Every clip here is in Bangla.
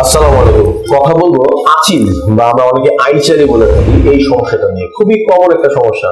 আসসালামু আলাইকুম। কথা বলব আচিল বা আমরা অনেকে আইচারি বলে থাকি এই সমস্যাটা নিয়ে। খুবই কমন একটা সমস্যা।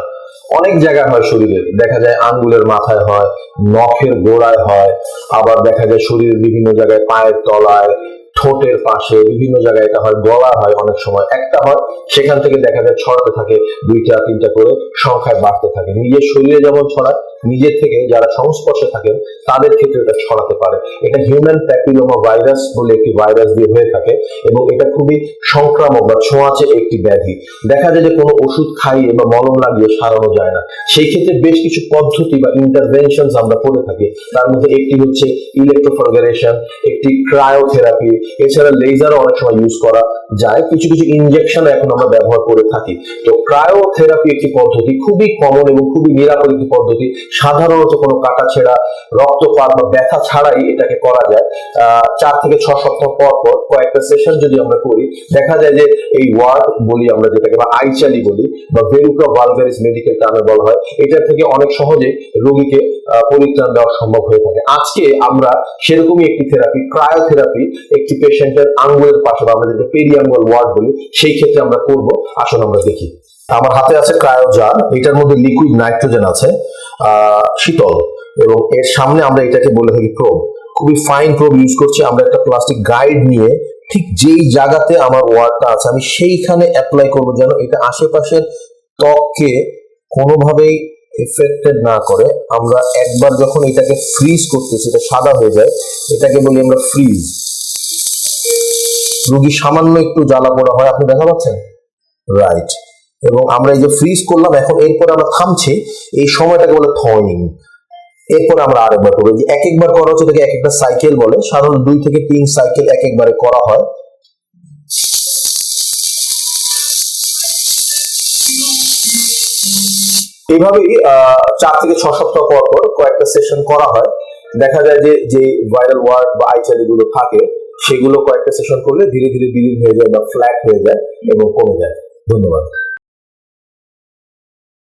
অনেক জায়গায় হয় শরীরে। দেখা যায় আঙ্গুলের মাথায় হয়, নখের গোড়ায় হয়, আবার দেখা যায় শরীরের বিভিন্ন জায়গায় পায়ের তলায়, ঠোঁটের পাশে বিভিন্ন জায়গায় এটা হয়, গলা হয় অনেক সময়। একটা হয়, সেখান থেকে দেখা যায় ছড়াতে থাকে, দুইটা, তিনটা করে সংখ্যায় বাড়তে থাকে। নিজের শরীরে যেমন ছড়ায় নিজের থেকে যারা সংস্পর্শে থাকেন তাদের ক্ষেত্রে এটা ছড়াতে পারে। এটা হিউম্যান প্যাপিলোমা ভাইরাস বলে একটি ভাইরাস দিয়ে হয়ে থাকে এবং এটা খুবই সংক্রামক বা ছোঁয়াচে একটি ব্যাধি। দেখা যায় যে কোনো ওষুধ খাইয়ে বা মলম লাগিয়ে সারানো যায় না। সেই ক্ষেত্রে বেশ কিছু পদ্ধতি বা ইন্টারভেনশন আমরা করে থাকি। তার মধ্যে একটি হচ্ছে ইলেকট্রোফার্গারেশন একটি ক্রায়োথেরাপি এছাড়া লেজারও অনেক সময় ইউজ করা যায়। কিছু কিছু ইনজেকশন এখন আমরা ব্যবহার করে থাকি। তো ক্রায়োথেরাপি একটি পদ্ধতি, খুবই কমন এবং খুবই নিরাপদ একটি পদ্ধতি। সাধারণত কোনো কাটা ছেঁড়া, রক্তপাত বা ব্যথা ছাড়াই এটাকে করা যায়। চার থেকে ছ সপ্তাহ পর পর কয়েকটা সেশন যদি আমরা করি, দেখা যায় যে এই ওয়ার্ড বলি আমরা যেটাকে, বা আইচালি বলি, বা ভেরুকা ভালগারিস মেডিকেল টার্মে বলা হয়, এটার থেকে অনেক সহজে রোগীকে পরিত্রাণ দেওয়া সম্ভব হয়ে থাকে। আজকে আমরা সেরকমই একটি থেরাপি ক্রায়োথেরাপি একটি পেশেন্টের আঙ্গুলের পাশে, বা আমরা যেটা পেরিয়াঙ্গুল ওয়ার্ড বলি, সেই ক্ষেত্রে আমরা করব। আসুন আমরা দেখি। আমার হাতে আছে ক্রায়োজার এটার মধ্যে লিকুইড নাইট্রোজেন আছে শীতল, এবং এর সামনে আমরা এটাকে বলে থাকি প্রোব খুবই ফাইন প্রোব ইউজ করছি, আমরা একটা প্লাস্টিক গাইড নিয়ে ঠিক যেই জায়গাতে আমার ওয়ার্ডটা আছে, আমি সেইখানে অ্যাপ্লাই করব যেন এটা আশেপাশের ত্বককে কোনোভাবেই এফেক্টেড না করে। আমরা একবার যখন এটাকে ফ্রিজ করতেছি, এটা সাদা হয়ে যায়, এটাকে বলি আমরা ফ্রিজ রুগী সামান্য একটু জ্বালা পোড়া হয়, আপনি দেখা পাচ্ছেন? রাইট এবং আমরা এই যে ফ্রিজ করলাম, এখন এরপর আমরা থামছি, এই সময়টাকে বলে থয়নিং এরপর আমরা আরেকবার করব। যে এক একবার করা হচ্ছে, এটাকে এক একটা সাইকেল বলে। সাধারণত দুই থেকে তিন সাইকেল এক একবারে করা হয়। এইভাবেই চার থেকে ছ সপ্তাহ পর পর কয়েকটা সেশন করা হয়। দেখা যায় যে যে ভাইরাল ওয়ার্ড বা আইচারি গুলো থাকে, সেগুলো কয়েকটা সেশন করলে ধীরে ধীরে বিলীন হয়ে যায় বা ফ্ল্যাট হয়ে যায় এবং কমে যায়। ধন্যবাদ।